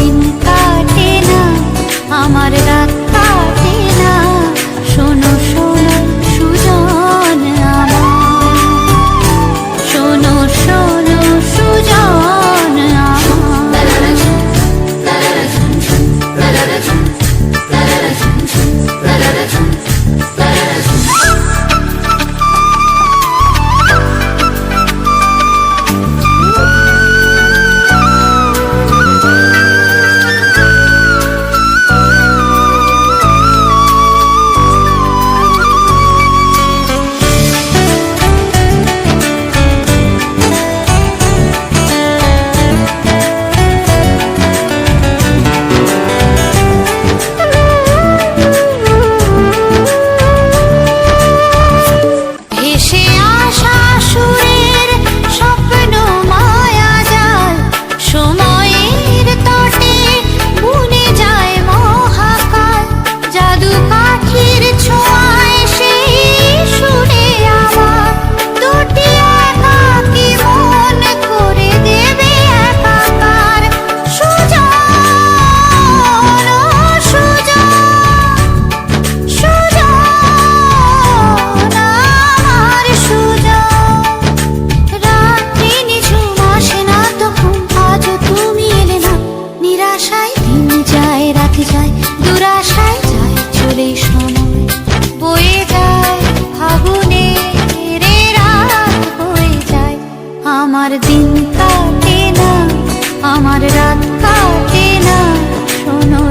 দিন কাটে না। আমার রাত রাত কাউকে না শোনো।